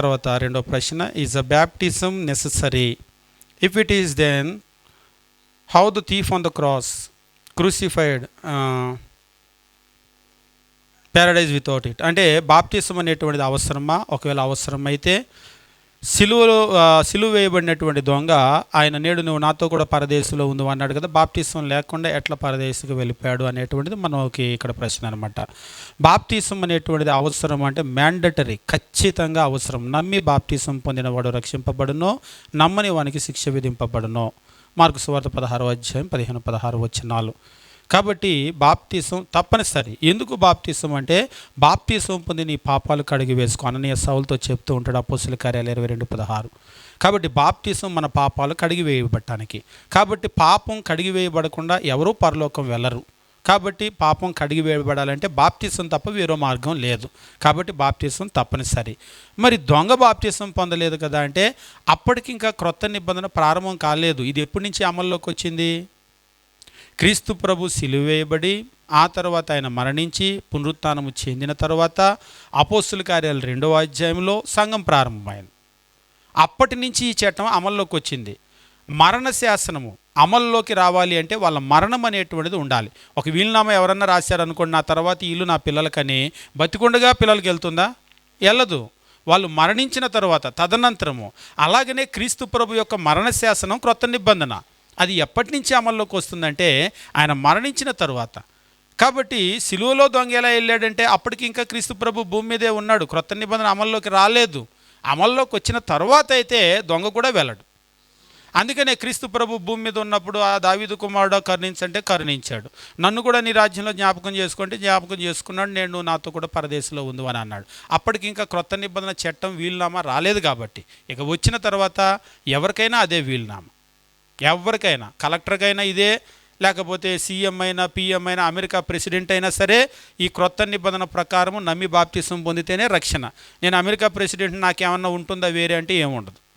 తర్వాత రెండో ప్రశ్న is a baptism necessary if it is then how the thief on the cross crucified paradise without it అంటే baptism అనేటువంటిది అవసరమా? ఒకవేళ అవసరమైతే సిలువలో సిలువ వేయబడినటువంటి దొంగ ఆయన నేడు నువ్వు నాతో కూడా పరదేశంలో ఉంది అన్నాడు కదా బాప్తీసం లేకుండా ఎట్లా పరదేశకు వెళ్ళిపోయాడు అనేటువంటిది మనకి ఇక్కడ ప్రశ్న అనమాట బాప్తీసం అనేటువంటిది అవసరం అంటే మ్యాండటరీ ఖచ్చితంగా అవసరం. నమ్మి బాప్టిజం పొందినవాడు రక్షింపబడునో నమ్మని వానికి శిక్ష విధింపబడునో. మార్కు సువార్త పదహారు అధ్యాయం పదిహేను పదహారు వచ్చినాలు కాబట్టి బాప్తీసం తప్పనిసరి. ఎందుకు బాప్తీసం అంటే బాప్తీసం పొంది నీ పాపాలు కడిగి వేసుకో. అననీయ సౌలతో చెప్తూ ఉంటాడు అపోసుల కార్యాలు ఇరవై రెండు పదహారు. కాబట్టి బాప్తీసం మన పాపాలు కడిగి వేయబట్టడానికి. కాబట్టి పాపం కడిగి వేయబడకుండా ఎవరూ పరలోకం వెళ్ళరు. కాబట్టి పాపం కడిగి వేయబడాలంటే బాప్తీసం తప్ప వేరే మార్గం లేదు. కాబట్టి బాప్తీసం తప్పనిసరి. మరి దొంగ బాప్తీసం పొందలేదు కదా అంటే అప్పటికి ఇంకా క్రొత్త నిబంధన ప్రారంభం కాలేదు. ఇది ఎప్పటి నుంచి అమల్లోకి వచ్చింది? క్రీస్తు ప్రభు సిలువేయబడి ఆ తర్వాత ఆయన మరణించి పునరుత్నము చెందిన తర్వాత అపోస్తుల కార్యాలు రెండవ అధ్యాయంలో సంఘం ప్రారంభమైంది. అప్పటి నుంచి ఈ చట్టం అమల్లోకి వచ్చింది. మరణ శాసనము అమల్లోకి రావాలి అంటే వాళ్ళ మరణం అనేటువంటిది ఉండాలి. ఒక వీలునామా ఎవరన్నా రాశారనుకోండి నా తర్వాత ఇల్లు నా పిల్లలకని బతికుండగా పిల్లలకి వెళ్తుందా? వెళ్ళదు. వాళ్ళు మరణించిన తర్వాత తదనంతరము అలాగనే క్రీస్తు ప్రభు యొక్క మరణ శాసనం క్రొత్త నిబంధన. అది ఎప్పటి నుంచి అమల్లోకి వస్తుందంటే ఆయన మరణించిన తరువాత. కాబట్టి సిలువలో దొంగ ఎలా వెళ్ళాడంటే అప్పటికి ఇంకా క్రీస్తు ప్రభు భూమి మీదే ఉన్నాడు. క్రొత్త నిబంధన అమల్లోకి రాలేదు. అమల్లోకి వచ్చిన తర్వాత అయితే దొంగ కూడా వెళ్ళడు. అందుకనే క్రీస్తు ప్రభు భూమి మీద ఉన్నప్పుడు ఆ దావీదు కుమారుడు కరుణించంటే కరుణించాడు. నన్ను కూడా నీ రాజ్యంలో జ్ఞాపకం చేసుకుంటే జ్ఞాపకం చేసుకున్నాడు నేను నాతో కూడా పరదేశంలో ఉంది అని అన్నాడు. అప్పటికి ఇంకా క్రొత్త నిబంధన చట్టం వీలునామా? రాలేదు కాబట్టి. ఇక వచ్చిన తర్వాత ఎవరికైనా అదే వీలునామా? ఎవరికైనా కలెక్టర్కైనా ఇదే లేకపోతే సీఎం అయినా పిఎం అయినా అమెరికా ప్రెసిడెంట్ అయినా సరే ఈ క్రొత్త నిబంధన ప్రకారం నమ్మి బాప్తిసం పొందితేనే రక్షణ. నేను అమెరికా ప్రెసిడెంట్ నాకేమన్నా ఉంటుందా వేరే అంటే ఏముండదు.